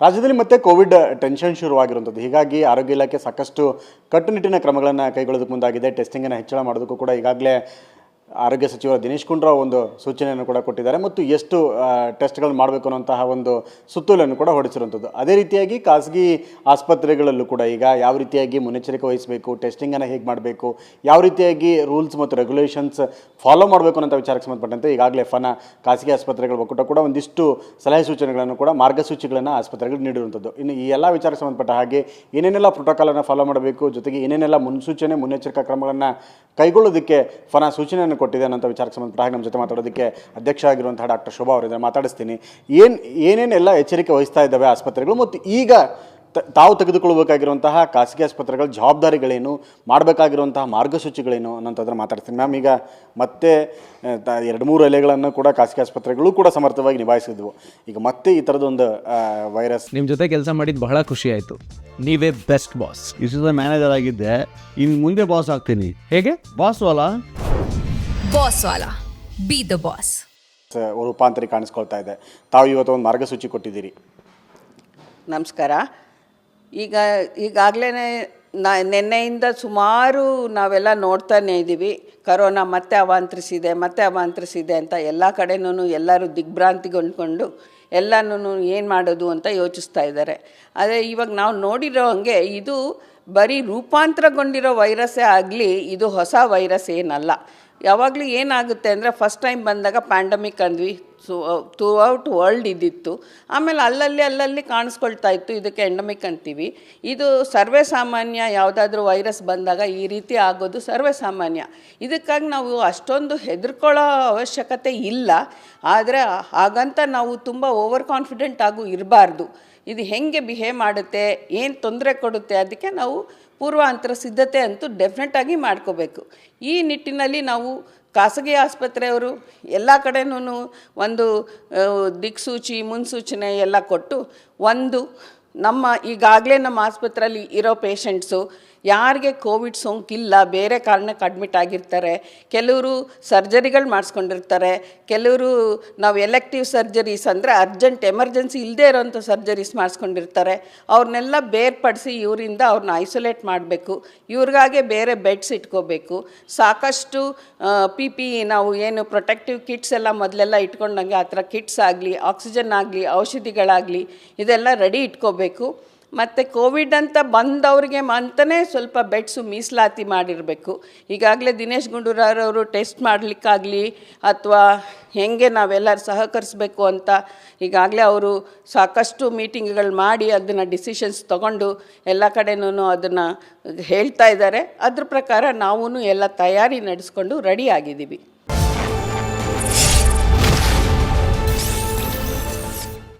ರಾಜ್ಯದಲ್ಲಿ ಮತ್ತೆ Covid tension ಶುರುವಾಗಿರುವಂಥದ್ದು. ಹೀಗಾಗಿ ಆರೋಗ್ಯ ಇಲಾಖೆ ಸಾಕಷ್ಟು ಕಟ್ಟುನಿಟ್ಟಿನ ಕ್ರಮಗಳನ್ನು ಕೈಗೊಳ್ಳೋದಕ್ಕೆ ಮುಂದಾಗಿದೆ. ಟೆಸ್ಟಿಂಗನ್ನು ಹೆಚ್ಚಳ ಮಾಡೋದಕ್ಕೂ ಕೂಡ ಈಗಾಗಲೇ ಆರೋಗ್ಯ ಸಚಿವ ದಿನೇಶ್ ಗುಂಡೂರಾವ್ ಒಂದು ಸೂಚನೆಯನ್ನು ಕೂಡ ಕೊಟ್ಟಿದ್ದಾರೆ ಮತ್ತು ಎಷ್ಟು ಟೆಸ್ಟ್ಗಳನ್ನು ಮಾಡಬೇಕು ಅನ್ನೋಂತಹ ಒಂದು ಸುತ್ತೋಲೆಯನ್ನು ಕೂಡ ಹೊರಡಿಸಿರುವಂಥದ್ದು. ಅದೇ ರೀತಿಯಾಗಿ ಖಾಸಗಿ ಆಸ್ಪತ್ರೆಗಳಲ್ಲೂ ಕೂಡ ಈಗ ಯಾವ ರೀತಿಯಾಗಿ ಮುನ್ನೆಚ್ಚರಿಕೆ ವಹಿಸಬೇಕು, ಟೆಸ್ಟಿಂಗನ್ನು ಹೇಗೆ ಮಾಡಬೇಕು, ಯಾವ ರೀತಿಯಾಗಿ ರೂಲ್ಸ್ ಮತ್ತು ರೆಗ್ಯುಲೇಷನ್ಸ್ ಫಾಲೋ ಮಾಡಬೇಕು ಅನ್ನೋಂಥ ವಿಚಾರಕ್ಕೆ ಸಂಬಂಧಪಟ್ಟಂತೆ ಈಗಾಗಲೇ ಫನ ಖಾಸಗಿ ಆಸ್ಪತ್ರೆಗಳ ಒಕ್ಕೂಟ ಕೂಡ ಒಂದಿಷ್ಟು ಸಲಹೆ ಸೂಚನೆಗಳನ್ನು ಕೂಡ, ಮಾರ್ಗಸೂಚಿಗಳನ್ನು ಆಸ್ಪತ್ರೆಗಳು ನೀಡಿರುವಂಥದ್ದು. ಇನ್ನು ಈ ಎಲ್ಲ ವಿಚಾರಕ್ಕೆ ಸಂಬಂಧಪಟ್ಟ ಹಾಗೆ ಏನೇನೆಲ್ಲ ಪ್ರೋಟೋಕಾಲನ್ನು ಫಾಲೋ ಮಾಡಬೇಕು, ಜೊತೆಗೆ ಏನೇನೆಲ್ಲ ಮುನ್ಸೂಚನೆ, ಮುನ್ನೆಚ್ಚರಿಕಾ ಕ್ರಮಗಳನ್ನು ಕೈಗೊಳ್ಳೋದಕ್ಕೆ ಫನ ಸೂಚನೆಯನ್ನು ಕೊಟ್ಟಿದೆ ಅನ್ನೋಂಥ ವಿಚಾರಕ್ಕೆ ಸಂಬಂಧಪಟ್ಟ ನಮ್ಮ ಜೊತೆ ಮಾತಾಡೋದಕ್ಕೆ ಅಧ್ಯಕ್ಷ ಆಗಿರುವಂತಹ ಡಾಕ್ಟರ್ ಶೋಭಾ ಅವರಿದ್ದಾರೆ. ಮಾತಾಡಿಸ್ತೀನಿ. ಏನು ಏನೇನೆಲ್ಲ ಎಚ್ಚರಿಕೆ ವಹಿಸ್ತಾ ಇದ್ದಾವೆ ಆಸ್ಪತ್ರೆಗಳು ಮತ್ತು ಈಗ ತಾವು ತೆಗೆದುಕೊಳ್ಬೇಕಾಗಿರುವಂತಹ ಖಾಸಗಿ ಆಸ್ಪತ್ರೆಗಳ ಜವಾಬ್ದಾರಿಗಳೇನು ಮಾಡಬೇಕಾಗಿರುವಂತಹ ಮಾರ್ಗಸೂಚಿಗಳೇನು ಅನ್ನೋಂಥದ್ರ ಮಾತಾಡ್ತೀನಿ. ಮ್ಯಾಮ್ ಈಗ ಮತ್ತೆ ಎರಡು ಮೂರು ಎಲೆಗಳನ್ನು ಕೂಡ ಖಾಸಗಿ ಆಸ್ಪತ್ರೆಗಳು ಕೂಡ ಸಮರ್ಥವಾಗಿ ನಿಭಾಯಿಸಿದ್ವು. ಈಗ ಮತ್ತೆ ಈ ಥರದೊಂದು ವೈರಸ್ ನಿಮ್ಮ ಜೊತೆ ಕೆಲಸ ಮಾಡಿದ್ದು ಬಹಳ ಖುಷಿ ಆಯಿತು. ನೀವೇ ಬೆಸ್ಟ್ ಬಾಸ್. ಇಷ್ಟು ಮ್ಯಾನೇಜರ್ ಆಗಿದ್ದೆ. ಇನ್ನು ಮುಂದೆ ಬಾಸ್ ಆಗ್ತೀನಿ. ಹೇಗೆ? ಬಾಸ್ ವಾಲ? ಬಾಸ್ ವಾಲ. ಬಿ ದ ಬಾಸ್ ರೂಪಾಂತರಿ ಕಾಣಿಸ್ಕೊಳ್ತಾ ಇದೆ. ತಾವು ಇವತ್ತು ಒಂದು ಮಾರ್ಗಸೂಚಿ ಕೊಟ್ಟಿದ್ದೀರಿ. ನಮಸ್ಕಾರ. ಈಗ ಈಗಾಗಲೇ ನಾ ನಿನ್ನೆಯಿಂದ ಸುಮಾರು ನಾವೆಲ್ಲ ನೋಡ್ತಾನೆ ಇದ್ದೀವಿ. ಕರೋನಾ ಮತ್ತೆ ಅವಾಂತರಿಸಿದೆ ಮತ್ತೆ ಅವಾಂತರಿಸಿದೆ ಅಂತ ಎಲ್ಲ ಕಡೆನೂ ಎಲ್ಲರೂ ದಿಗ್ಭ್ರಾಂತಿಗೊಂಡ್ಕೊಂಡು ಎಲ್ಲನೂ ಏನು ಮಾಡೋದು ಅಂತ ಯೋಚಿಸ್ತಾ ಇದ್ದಾರೆ. ಅದೇ ಇವಾಗ ನಾವು ನೋಡಿರೋ ಹಾಗೆ ಇದು ಬರೀ ರೂಪಾಂತರಗೊಂಡಿರೋ ವೈರಸ್ಸೇ ಆಗಲಿ, ಇದು ಹೊಸ ವೈರಸ್ ಏನಲ್ಲ. ಯಾವಾಗಲೂ ಏನಾಗುತ್ತೆ ಅಂದರೆ ಫಸ್ಟ್ ಟೈಮ್ ಬಂದಾಗ ಪ್ಯಾಂಡಮಿಕ್ ಅಂದ್ವಿ ಥ್ರೂ ಔಟ್ ವರ್ಲ್ಡ್ ಇದ್ದಿತ್ತು. ಆಮೇಲೆ ಅಲ್ಲಲ್ಲಿ ಅಲ್ಲಲ್ಲಿ ಕಾಣಿಸ್ಕೊಳ್ತಾ ಇತ್ತು. ಇದಕ್ಕೆ ಎಂಡಮಿಕ್ ಅಂತೀವಿ. ಇದು ಸರ್ವೇ ಸಾಮಾನ್ಯ, ಯಾವುದಾದ್ರೂ ವೈರಸ್ ಬಂದಾಗ ಈ ರೀತಿ ಆಗೋದು ಸರ್ವೇ ಸಾಮಾನ್ಯ. ಇದಕ್ಕಾಗಿ ನಾವು ಅಷ್ಟೊಂದು ಹೆದರ್ಕೊಳ್ಳೋ ಅವಶ್ಯಕತೆ ಇಲ್ಲ. ಆದರೆ ಹಾಗಂತ ನಾವು ತುಂಬ ಓವರ್ ಕಾನ್ಫಿಡೆಂಟ್ ಆಗೂ ಇರಬಾರ್ದು. ಇದು ಹೆಂಗೆ ಬಿಹೇವ್ ಮಾಡುತ್ತೆ, ಏನು ತೊಂದರೆ ಕೊಡುತ್ತೆ ಅದಕ್ಕೆ ನಾವು ಪೂರ್ವಾಂತರ ಸಿದ್ಧತೆ ಅಂತೂ ಡೆಫಿನೆಟಾಗಿ ಮಾಡ್ಕೋಬೇಕು. ಈ ನಿಟ್ಟಿನಲ್ಲಿ ನಾವು ಖಾಸಗಿ ಆಸ್ಪತ್ರೆಯವರು ಎಲ್ಲ ಕಡೆನೂ ಒಂದು ದಿಕ್ಸೂಚಿ, ಮುನ್ಸೂಚನೆ ಎಲ್ಲ ಕೊಟ್ಟು ಒಂದು ನಮ್ಮ ಈಗಾಗಲೇ ನಮ್ಮ ಆಸ್ಪತ್ರೆಯಲ್ಲಿ ಇರೋ ಪೇಷಂಟ್ಸು ಯಾರಿಗೆ ಕೋವಿಡ್ ಸೋಂಕಿಲ್ಲ ಬೇರೆ ಕಾರಣಕ್ಕೆ ಅಡ್ಮಿಟ್ ಆಗಿರ್ತಾರೆ, ಕೆಲವರು ಸರ್ಜರಿಗಳು ಮಾಡಿಸ್ಕೊಂಡಿರ್ತಾರೆ, ಕೆಲವರು ನಾವು ಎಲೆಕ್ಟಿವ್ ಸರ್ಜರೀಸ್ ಅಂದರೆ ಅರ್ಜೆಂಟ್ ಎಮರ್ಜೆನ್ಸಿ ಇಲ್ಲದೇ ಇರೋಂಥ ಸರ್ಜರೀಸ್ ಮಾಡಿಸ್ಕೊಂಡಿರ್ತಾರೆ ಅವ್ರನ್ನೆಲ್ಲ ಬೇರ್ಪಡಿಸಿ ಇವರಿಂದ ಅವ್ರನ್ನ ಐಸೋಲೇಟ್ ಮಾಡಬೇಕು, ಇವ್ರಿಗಾಗೆ ಬೇರೆ ಬೆಡ್ಸ್ ಇಟ್ಕೋಬೇಕು, ಸಾಕಷ್ಟು ಪಿ ಪಿ ನಾವು ಏನು ಪ್ರೊಟೆಕ್ಟಿವ್ ಕಿಟ್ಸ್ ಎಲ್ಲ ಮೊದಲೆಲ್ಲ ಇಟ್ಕೊಂಡಂಗೆ ಆ ಥರ ಕಿಟ್ಸ್ ಆಗಲಿ ಆಕ್ಸಿಜನ್ ಆಗಲಿ, ಔಷಧಿಗಳಾಗಲಿ, ಇದೆಲ್ಲ ರೆಡಿ ಇಟ್ಕೋಬೇಕು. ಮತ್ತು ಕೋವಿಡ್ ಅಂತ ಬಂದವ್ರಿಗೆ ಅಂತಲೇ ಸ್ವಲ್ಪ ಬೆಡ್ಸು ಮೀಸಲಾತಿ ಮಾಡಿರಬೇಕು. ಈಗಾಗಲೇ ದಿನೇಶ್ ಗುಂಡೂರಾವ್ರವರು ಟೆಸ್ಟ್ ಮಾಡಲಿಕ್ಕಾಗಲಿ ಅಥವಾ ಹೆಂಗೆ ನಾವೆಲ್ಲರೂ ಸಹಕರಿಸಬೇಕು ಅಂತ ಈಗಾಗಲೇ ಅವರು ಸಾಕಷ್ಟು ಮೀಟಿಂಗ್ಗಳು ಮಾಡಿ ಅದನ್ನು ಡಿಸಿಷನ್ಸ್ ತಗೊಂಡು ಎಲ್ಲ ಕಡೆನೂ ಅದನ್ನು ಹೇಳ್ತಾ ಇದ್ದಾರೆ. ಅದ್ರ ಪ್ರಕಾರ ನಾವೂ ಎಲ್ಲ ತಯಾರಿ ನಡೆಸ್ಕೊಂಡು ರೆಡಿ ಆಗಿದ್ದೀವಿ.